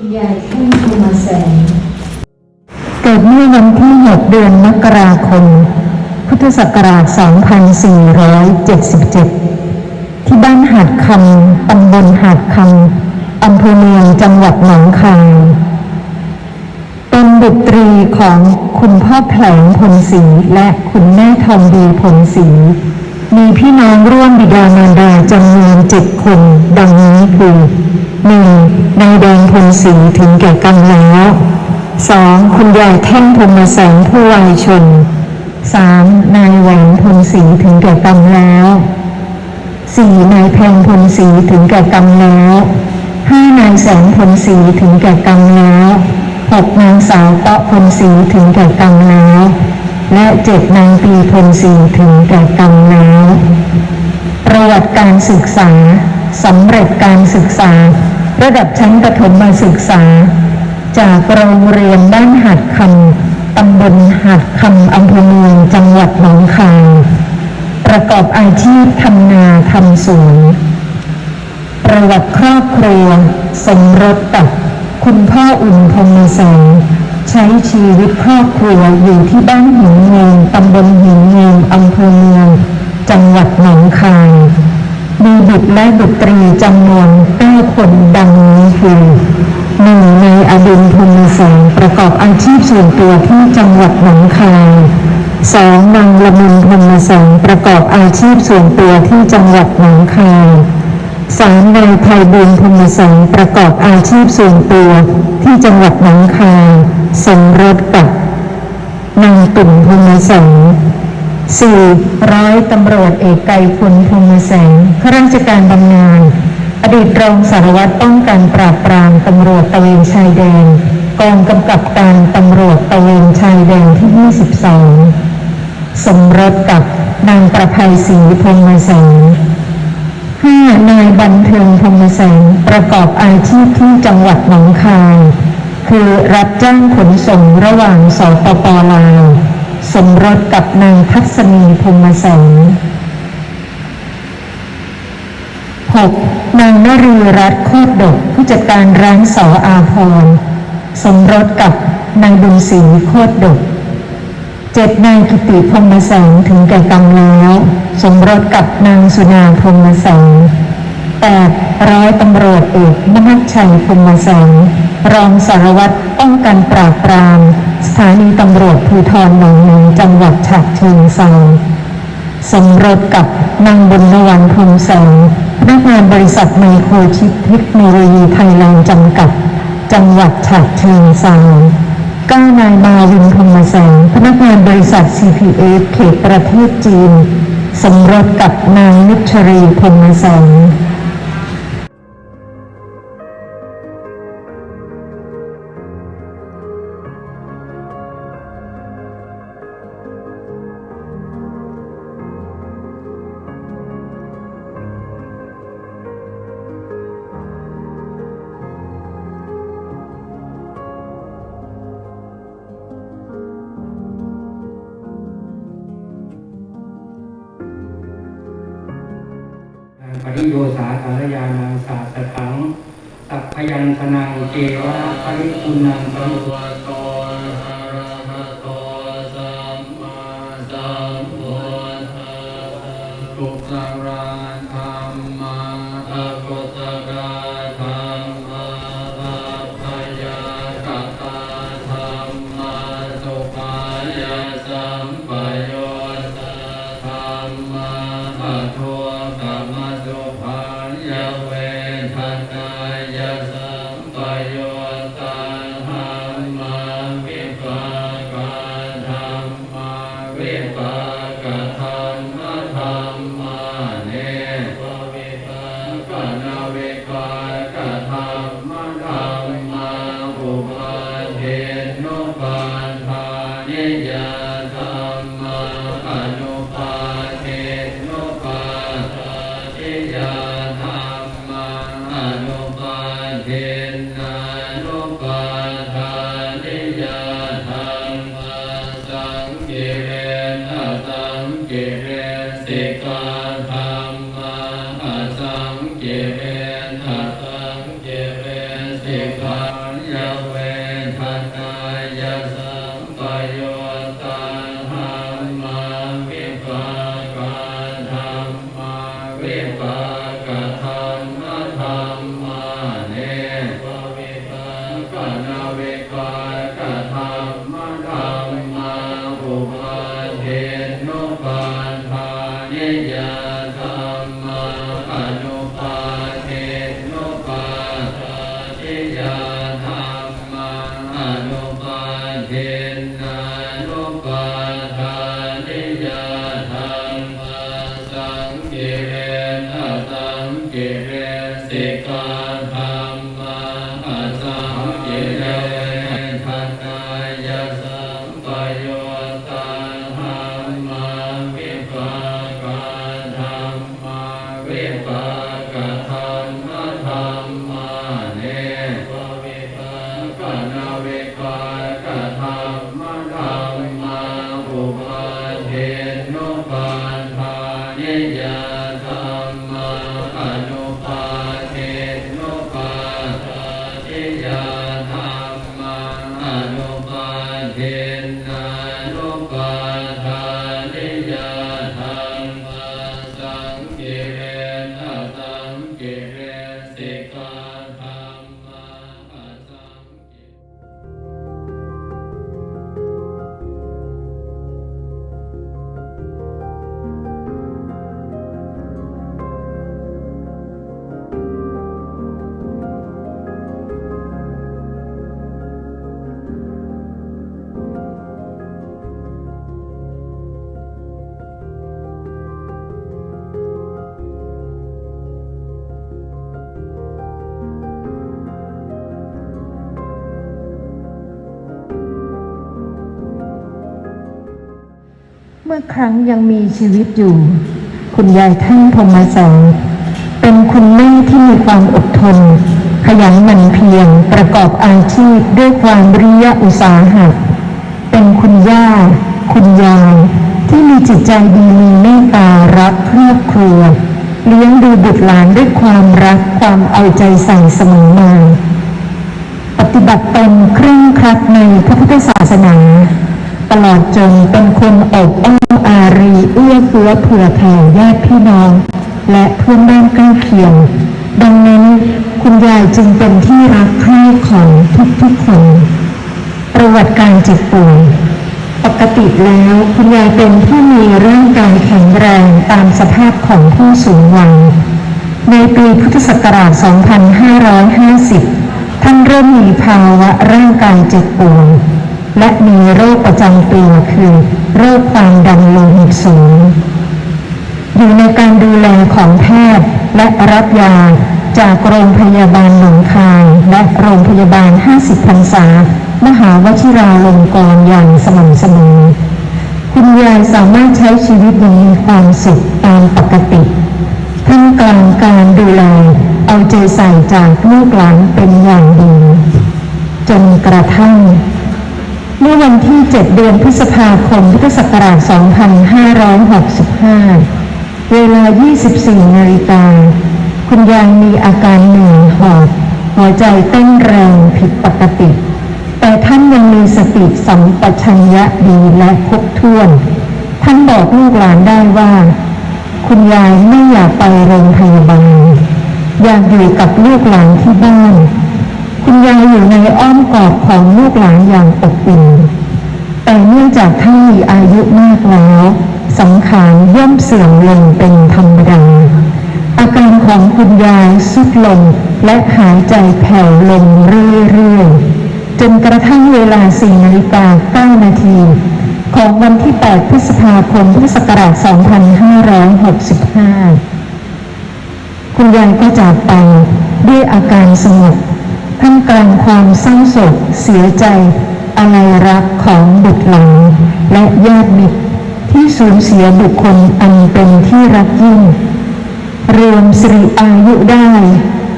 คุณยายท่านธรรมแสงเกิดเมื่อวันที่ 6 เดือนมกราคม พุทธศักราช 2477 ที่บ้านหาดคำตำบลหาดคำอำเภอเมืองจังหวัดหนองคายเป็นบุตรีของคุณพ่อแผลงพลศรีและคุณแม่ทองดีพลศรีมีพี่น้องร่วมบิดามารดาจำนวนเจ็ดคน ดังนี้คือ หนึ่งนายแดงพลศรีถึงแก่กรรมแล้วสองคุณยายแท่งพรมแสงผู้วัยชนสามนายแหวนพลศรีถึงแก่กรรมแล้วสี่นายแพงพลศรีถึงแก่กรรมแล้วห้านายแสงพลศรีถึงแก่กรรมแล้วหกนางสาวเตาะพลศรีถึงแก่กรรมแล้วและเจ็ดนางปีพลศรีถึงแก่กรรมแล้วประวัติการศึกษาสำเร็จการศึกษา ระดับชั้นประถมศึกษา จากโรงเรียนบ้านหัดคำตำบลหัดคำอำเภอเมืองจังหวัดหนองคายประกอบอาชีพทำนาทำสวนประวัติครอบครัว สมรสกับคุณพ่ออุ่นพรหมแสงใช้ชีวิตครอบครัวอยู่ที่บ้านหินเงินตำบลหินเงินอำเภอเมือง จังหวัดหนองคาย มีบุตรและบุตรีจำนวนเก้าคนดังนี้คือหนึ่งในอดุลพรหมแสงประกอบอาชีพส่วนตัวที่จังหวัดหนองคายสองนางละมุนพรมแสงประกอบอาชีพส่วนตัวที่จังหวัดหนองคายสามนายไพบุญพรมแสงประกอบอาชีพส่วนตัวที่จังหวัดหนองคายสมรสกับนางตุ่มพรมแสง สี่ร้อยตำรวจเอกไกรพลพรหมแสงข้าราชการบำนาญอดีตรองสารวัตรป้องกันปราบปรามตำรวจตะเวนชายแดน กองกำกับการตำรวจตะเวนชายแดนที่ 22 สมรสกับนางประภัยศรีพรหมแสงห้านายบันเทิงพรหมแสงประกอบอาชีพที่จังหวัดหนองคาย คือรับจ้างขนส่งระหว่างสปปลาว สมรสกับนางทัศนีพรหมแสง 6. นางนรีรัตน์โคตรดก ผู้จัดการร้านสออาพร สมรสกับนายบุญศรีโคตรดกเจ็ดนายกิติพรหมแสงถึงแก่กรรมแล้วสมรสกับนางสุนาพรหมแสงแปดร้อยตำรวจเอกมนัชชัยพรหมแสง รองสารวัตรป้องกันปราบปราม สถานีตำรวจภูธรหนองหนึ่งจังหวัดฉะเชิงเทราสมรสกับนางบุญนวันพรมแสงพนักงานบริษัทไมโครชิปเทคโนโลยีไทยแลนด์จำกัด จังหวัดฉะเชิงเทราก้านายมาวินพรมแสงพนักงานบริษัท CPF เขตประเทศจีน สมรสกับนางนุชรีพรมแสง โยสาสารยานังสาสตังสัพพยัญชนะเกวะปริคุณังปริวา วิปากา เมื่อครั้งยังมีชีวิตอยู่ คุณยายท่านพรหมแสงเป็นคุณแม่ที่มีความอดทน ขยันหมั่นเพียรประกอบอาชีพด้วยความริยะอุตสาหะเป็นคุณย่า คุณยายที่มีจิตใจดีมีเมตตารักครอบครัว เลี้ยงดูบุตรหลานด้วยความรักความเอาใจใส่เสมอมาปฏิบัติตนเคร่งครัดในพระพุทธศาสนา ตลอดจนเป็นคนอบอ้อมอารีเอื้อเฟื้อเผื่อแผ่ญาติพี่น้อง และเพื่อนบ้านใกล้เคียง ดังนั้นคุณยายจึงเป็นที่รักใคร่ของทุกๆคน ประวัติการเจ็บป่วยปกติแล้วคุณยายเป็นผู้มีร่างกายแข็งแรงตามสภาพของผู้สูงวัยในปีพุทธศักราช 2550 ท่านเริ่มมีภาวะร่างกายเจ็บป่วย และมีโรคประจำตัวคือโรคความดันโลหิตสูง อยู่ในการดูแลของแพทย์และรับยาจากโรงพยาบาลหนองคายและโรงพยาบาล 50พรรษามหาวชิราลงกรณ์อย่างสม่ำเสมอคุณยายสามารถใช้ชีวิตอย่างมีความสุขตามปกติท่ามกลางการดูแลเอาใจใส่จากลูกหลานเป็นอย่างดี จนกระทั่ง เมื่อวันที่ 7 เดือนพฤษภาคมพุทธศักราช 2565 เวลา 24 นาฬิกา คุณยายมีอาการเหนื่อยหอบ หัวใจเต้นแรงผิดปกติ แต่ท่านยังมีสติสัมปชัญญะดีและครบถ้วน ท่านบอกลูกหลานได้ว่า คุณยายไม่อยากไปโรงพยาบาล อยากอยู่กับลูกหลานที่บ้าน คุณยายอยู่ในอ้อมกอดของลูกหลานอย่างอบอุ่นแต่เนื่องจากท่านมีอายุมากแล้วสังขารย่อมเสื่อมลงเป็นธรรมดา อาการของคุณยายสุดลงและหายใจแผ่วลงเรื่อยๆ จนกระทั่งเวลา4นาฬิกา9นาที ของวันที่ 8 พฤษภาคม พุทธศักราช 2565 คุณยายก็จากไปด้วยอาการสงบ ท่ามกลางความเศร้าโศกเสียใจอะไรรักของบุตรหลานและญาติมิตรที่สูญเสียบุคคลอันเป็นที่รักยิ่ง รวมสิริอายุได้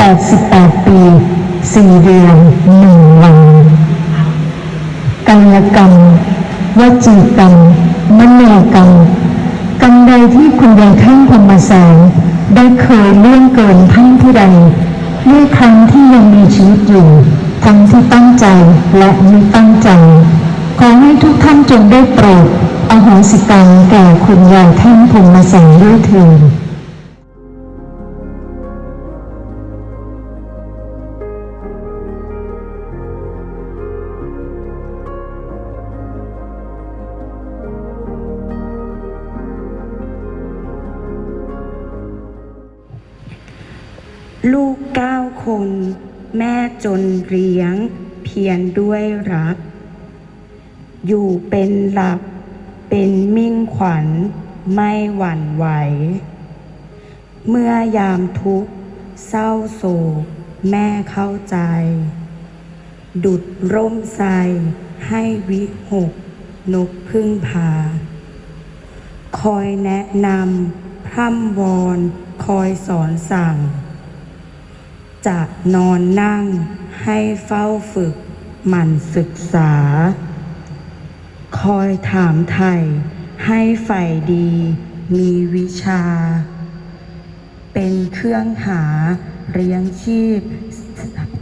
88 ปี 4 เดือน1วันกายกรรมวจีกรรมมโนกรรมกรรมใดที่คุณยายท่านพรมแสงได้เคยเลื่องเกินท่านผู้ใด เมื่ครั้งที่ยังมีชีวิตอยู่ ทั้งที่ตั้งใจและไม่ตั้งใจ ขอให้ทุกท่านจงได้โปรดอโหสิกรรมแก่คุณยายท่านพรหมแสงด้วยเถิด คน แม่จนเลี้ยง เพียรด้วยรัก อยู่เป็นหลัก เป็นมิ่งขวัญ ไม่หวั่นไหว เมื่อยามทุกข์ เศร้าโศก แม่เข้าใจ ดุดร่มใสให้วิหก นกพึ่งพา คอยแนะนำพร่ำวอน คอยสอนสั่ง จะนอนนั่งให้เฝ้าฝึกหมั่นศึกษา คอยถามไถ่ให้ใฝ่ดีมีวิชา เป็นเครื่องหาเลี้ยงชีพ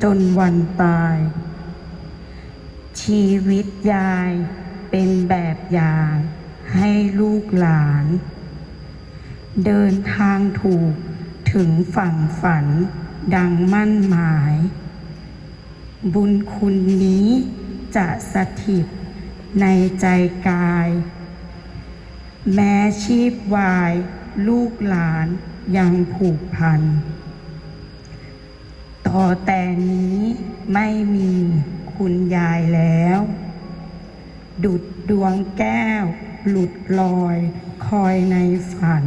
จนวันตาย ชีวิตยายเป็นแบบอย่างให้ลูกหลาน เดินทางถูกถึงฝั่งฝัน ดังมั่นหมาย บุญคุณนี้จะสถิตในใจกาย แม้ชีพวายลูกหลานยังผูกพัน ต่อแต่นี้ไม่มีคุณยายแล้ว ดุดดวงแก้ว หลุดลอย คอยในฝัน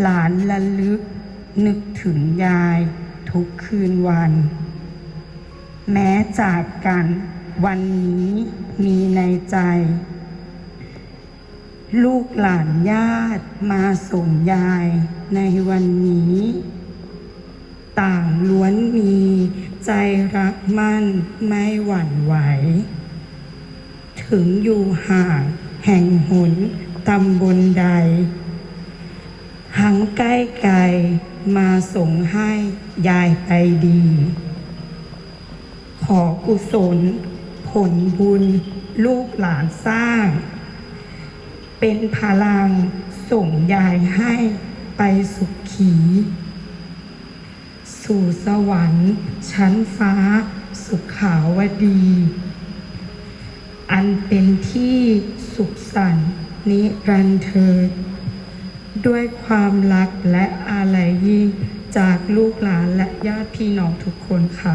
หลานละลึก นึกถึงยายทุกคืนวัน แม้จากกันวันนี้มีในใจ ลูกหลานญาติมาส่งยายในวันนี้ ต่างล้วนมีใจรักมั่นไม่หวั่นไหว ถึงอยู่ห่างแห่งหนตำบลใดหังใกล้ไกล มาส่งให้ยายไปดี ขอกุศล ผลบุญ ลูกหลานสร้าง เป็นพลังส่งยายให้ไปสุขขี สู่สวรรค์ ชั้นฟ้า สุขขาวดี อันเป็นที่สุขสันต์นิรันเทิด ด้วยความรักและอาลัยยิ่งจากลูกหลานและญาติพี่น้องทุกคนค่ะ